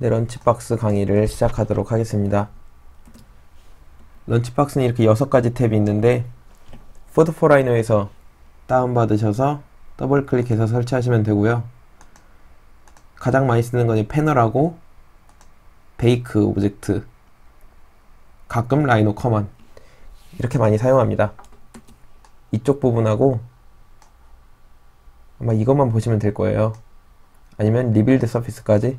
네, 런치박스 강의를 시작하도록 하겠습니다. 런치박스는 이렇게 6가지 탭이 있는데 푸드포라이너에서 다운받으셔서 더블 클릭해서 설치하시면 되고요. 가장 많이 쓰는 건 패널하고 베이크 오브젝트 가끔 라이노 커먼 이렇게 많이 사용합니다. 이쪽 부분하고 아마 이것만 보시면 될 거예요. 아니면 리빌드 서피스까지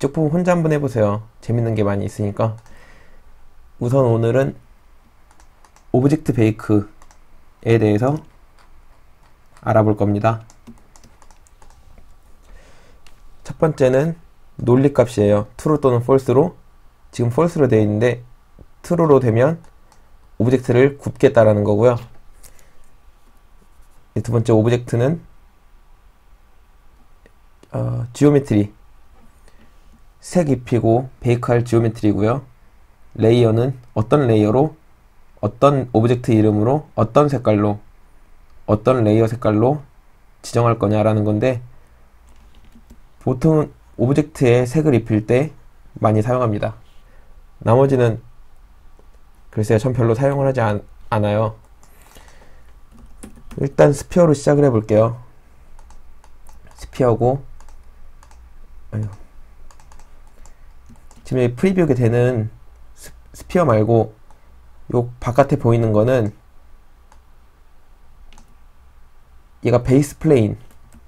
이쪽 부분 혼자 한번 해보세요. 재밌는 게 많이 있으니까. 우선 오늘은 오브젝트 베이크에 대해서 알아볼 겁니다. 첫 번째는 논리 값이에요. true 또는 false로 지금 false로 되어 있는데 true로 되면 오브젝트를 굽겠다라는 거고요. 두 번째 오브젝트는 어, 지오메트리 색 입히고 베이크할 지오메트리고요. 레이어는 어떤 레이어로 어떤 오브젝트 이름으로 어떤 색깔로 어떤 레이어 색깔로 지정할 거냐라는 건데 보통 오브젝트에 색을 입힐 때 많이 사용합니다. 나머지는 글쎄요, 전 별로 사용을 하지 않, 않아요. 일단 스피어로 시작을 해볼게요. 스피어고, 아유. 지금 프리뷰가 되는 스피어 말고 요 바깥에 보이는 거는 얘가 베이스 플레인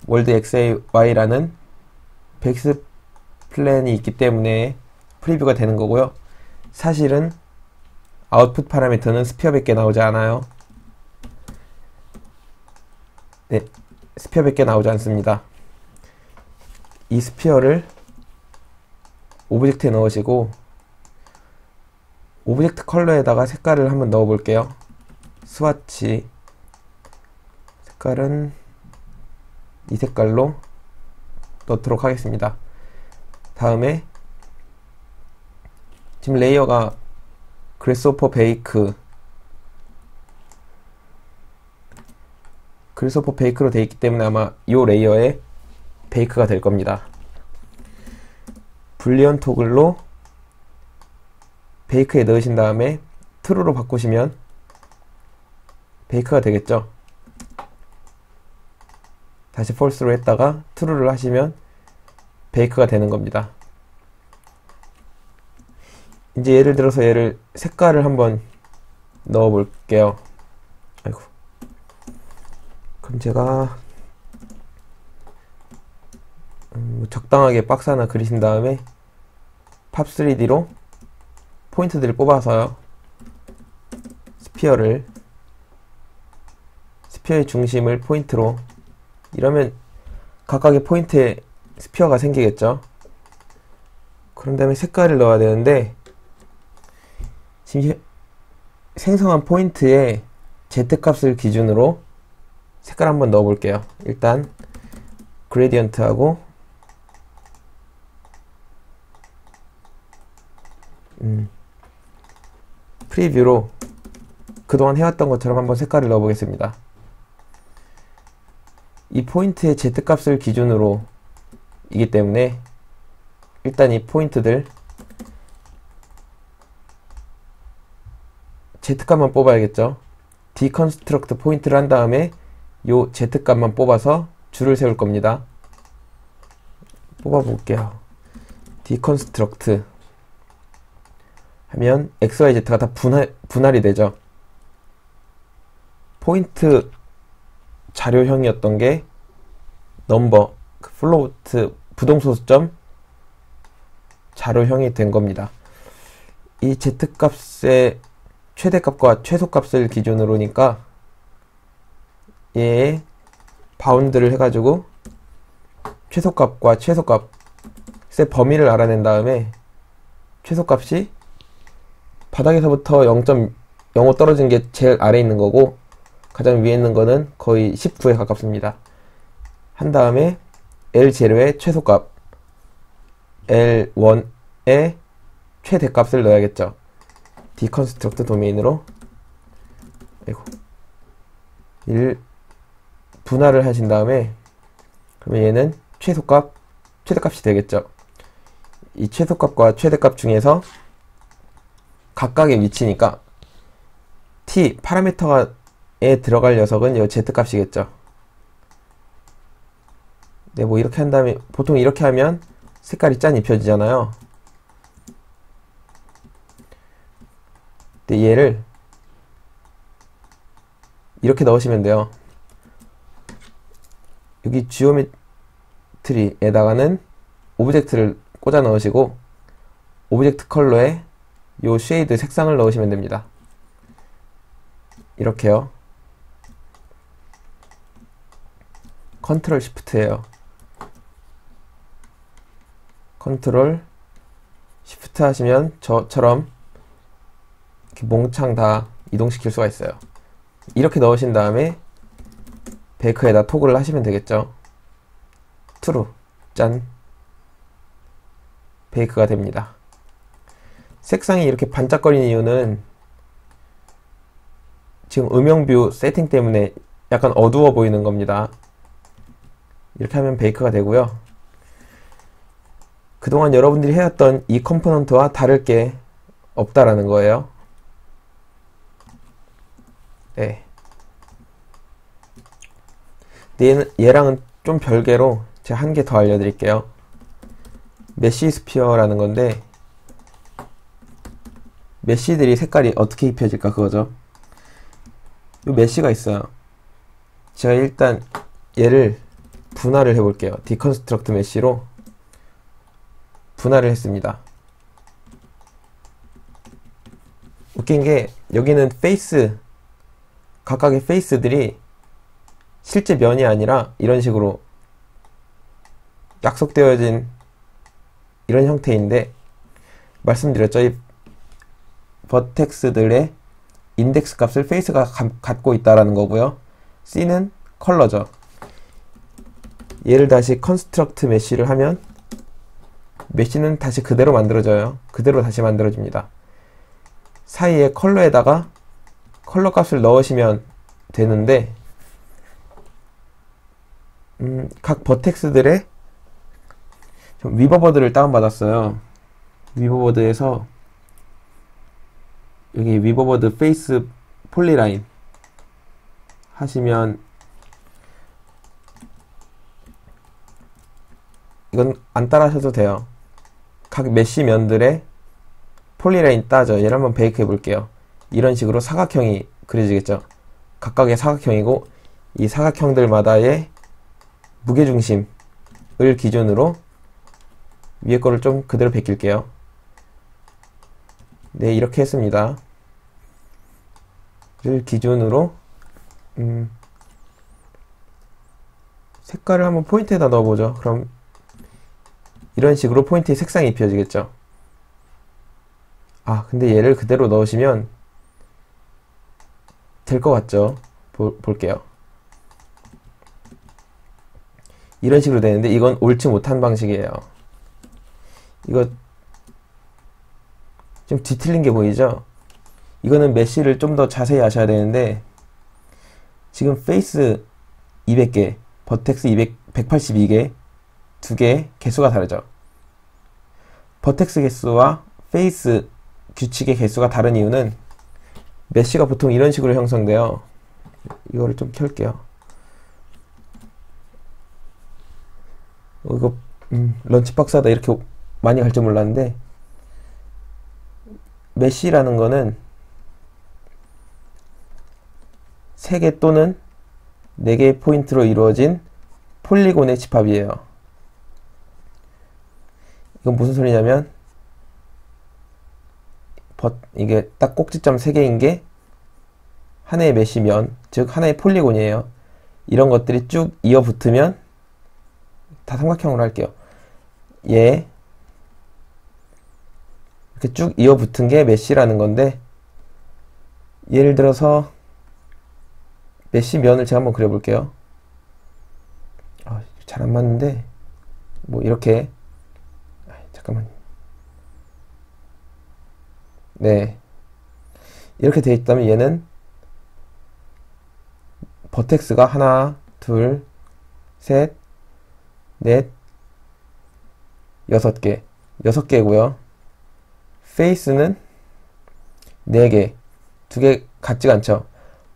월드 XAY라는 베이스 플랜이 있기 때문에 프리뷰가 되는 거고요. 사실은 아웃풋 파라미터는 스피어밖에 나오지 않아요. 네, 스피어밖에 나오지 않습니다. 이 스피어를 오브젝트에 넣으시고 오브젝트 컬러에다가 색깔을 한번 넣어 볼게요. 스와치 색깔은 이 색깔로 넣도록 하겠습니다. 다음에 지금 레이어가 그래스오퍼 베이크 그래스오퍼 베이크로 되어 있기 때문에 아마 이 레이어에 베이크가 될 겁니다. 불리언 토글로 베이크에 넣으신 다음에 트루로 바꾸시면 베이크가 되겠죠. 다시 폴스로 했다가 트루를 하시면 베이크가 되는 겁니다. 이제 예를 들어서 얘를 색깔을 한번 넣어 볼게요. 아이고. 그럼 제가 음, 뭐 적당하게 박스 하나 그리신 다음에 팝3D로 포인트들을 뽑아서요. 스피어를 스피어의 중심을 포인트로 이러면 각각의 포인트에 스피어가 생기겠죠. 그런 다음에 색깔을 넣어야 되는데 지금 생성한 포인트에 Z값을 기준으로 색깔 한번 넣어 볼게요. 일단 그레디언트하고 음, 프리뷰로 그동안 해왔던 것처럼 한번 색깔을 넣어 보겠습니다. 이 포인트의 Z값을 기준으로 이기 때문에 일단 이 포인트들 Z값만 뽑아야겠죠. 디컨스트럭트 포인트를 한 다음에 요 Z값만 뽑아서 줄을 세울 겁니다. 뽑아 볼게요. 디 하면 XYZ가 다 분할, 분할이 되죠. 포인트 자료형이었던 게 넘버, 플로우트, 부동소수점 자료형이 된 겁니다. 이 Z값의 최대값과 최소값을 기준으로니까 얘의 바운드를 해가지고 최소값과 최소값의 범위를 알아낸 다음에 최소값이 바닥에서부터 0.05 떨어진 게 제일 아래 있는 거고 가장 위에 있는 거는 거의 19에 가깝습니다. 한 다음에 L0의 최소값 L1의 최대값을 넣어야겠죠. 디컨스트럭트 도메인으로 아이고 1 분할을 하신 다음에 그러면 얘는 최소값 최대값이 되겠죠. 이 최소값과 최대값 중에서 각각의 위치니까 t 파라미터에 들어갈 녀석은 이 z값이겠죠. 네, 뭐 이렇게 한 다음에 보통 이렇게 하면 색깔이 짠 입혀지잖아요. 네, 얘를 이렇게 넣으시면 돼요. 여기 지오메트리에다가는 오브젝트를 꽂아 넣으시고 오브젝트 컬러에 요 쉐이드 색상을 넣으시면 됩니다. 이렇게요. 컨트롤 시프트예요. 컨트롤 시프트 하시면 저처럼 이렇게 몽창 다 이동시킬 수가 있어요. 이렇게 넣으신 다음에 베이크에다 토글을 하시면 되겠죠. 트루 짠 베이크가 됩니다. 색상이 이렇게 반짝거리는 이유는 지금 음영뷰 세팅 때문에 약간 어두워 보이는 겁니다. 이렇게 하면 베이크가 되고요. 그동안 여러분들이 해왔던 이 컴포넌트와 다를 게 없다라는 거예요. 네. 얘는, 얘랑은 좀 별개로 제가 한 개 더 알려드릴게요. 메시 스피어라는 건데 메시들이 색깔이 어떻게 입혀질까 그거죠. 이 메시가 있어요. 제가 일단 얘를 분할을 해볼게요. 디컨스트럭트 메시로 분할을 했습니다. 웃긴 게 여기는 페이스 각각의 페이스들이 실제 면이 아니라 이런 식으로 약속되어진 이런 형태인데 말씀드렸죠. 이 버텍스들의 인덱스 값을 페이스가 가, 갖고 있다라는 거고요. C는 컬러죠. 얘를 다시 컨스트럭트 메쉬를 하면 메쉬는 다시 그대로 만들어져요. 그대로 다시 만들어집니다. 사이에 컬러에다가 컬러 값을 넣으시면 되는데 음, 각 버텍스들의 위버버드를 다운받았어요. 위버버드에서 여기 위버버드 페이스 폴리라인 하시면 이건 안 따라 하셔도 돼요. 각 메쉬 면들의 폴리라인 따져 얘를 한번 베이크 해 볼게요. 이런 식으로 사각형이 그려지겠죠. 각각의 사각형이고 이 사각형들마다의 무게중심을 기준으로 위에 거를 좀 그대로 베낄게요. 네, 이렇게 했습니다. 를 기준으로 음, 색깔을 한번 포인트에다 넣어보죠. 그럼 이런 식으로 포인트의 색상이 입혀지겠죠. 아, 근데 얘를 그대로 넣으시면 될 것 같죠? 보, 볼게요. 이런 식으로 되는데 이건 옳지 못한 방식이에요. 이거 좀 뒤틀린 게 보이죠? 이거는 메쉬를 좀 더 자세히 하셔야 되는데 지금 페이스 200개, 버텍스 200, 182개 두개 개수가 다르죠. 버텍스 개수와 페이스 규칙의 개수가 다른 이유는 메쉬가 보통 이런 식으로 형성돼요. 이거를 좀 켤게요. 어, 이거 음, 런치박스 하다 이렇게 많이 갈 줄 몰랐는데 메쉬라는 거는 3개 또는 4개의 포인트로 이루어진 폴리곤의 집합이에요. 이건 무슨 소리냐면 이게 딱 꼭지점 3개인 게 하나의 메쉬면 즉 하나의 폴리곤이에요. 이런 것들이 쭉 이어 붙으면 다 삼각형으로 할게요. 얘 이렇게 쭉 이어 붙은 게 메쉬라는 건데 예를 들어서 메쉬 면을 제가 한번 그려볼게요. 아, 잘 안 맞는데 뭐 이렇게 아, 잠깐만 네 이렇게 되어 있다면 얘는 버텍스가 하나 둘 셋, 넷, 6개, 6개고요. 페이스는 4개, 2개 같지가 않죠.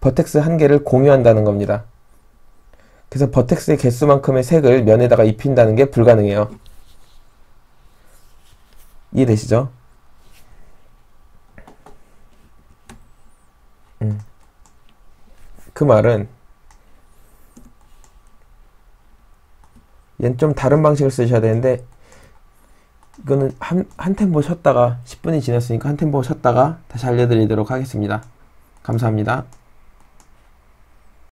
버텍스 1개를 공유한다는 겁니다. 그래서 버텍스의 개수만큼의 색을 면에다가 입힌다는 게 불가능해요. 이해되시죠? 음. 그 말은 얘는 좀 다른 방식을 쓰셔야 되는데 이거는 한, 한 템포 쉬었다가 10분이 지났으니까 한 템포 쉬었다가 다시 알려드리도록 하겠습니다. 감사합니다.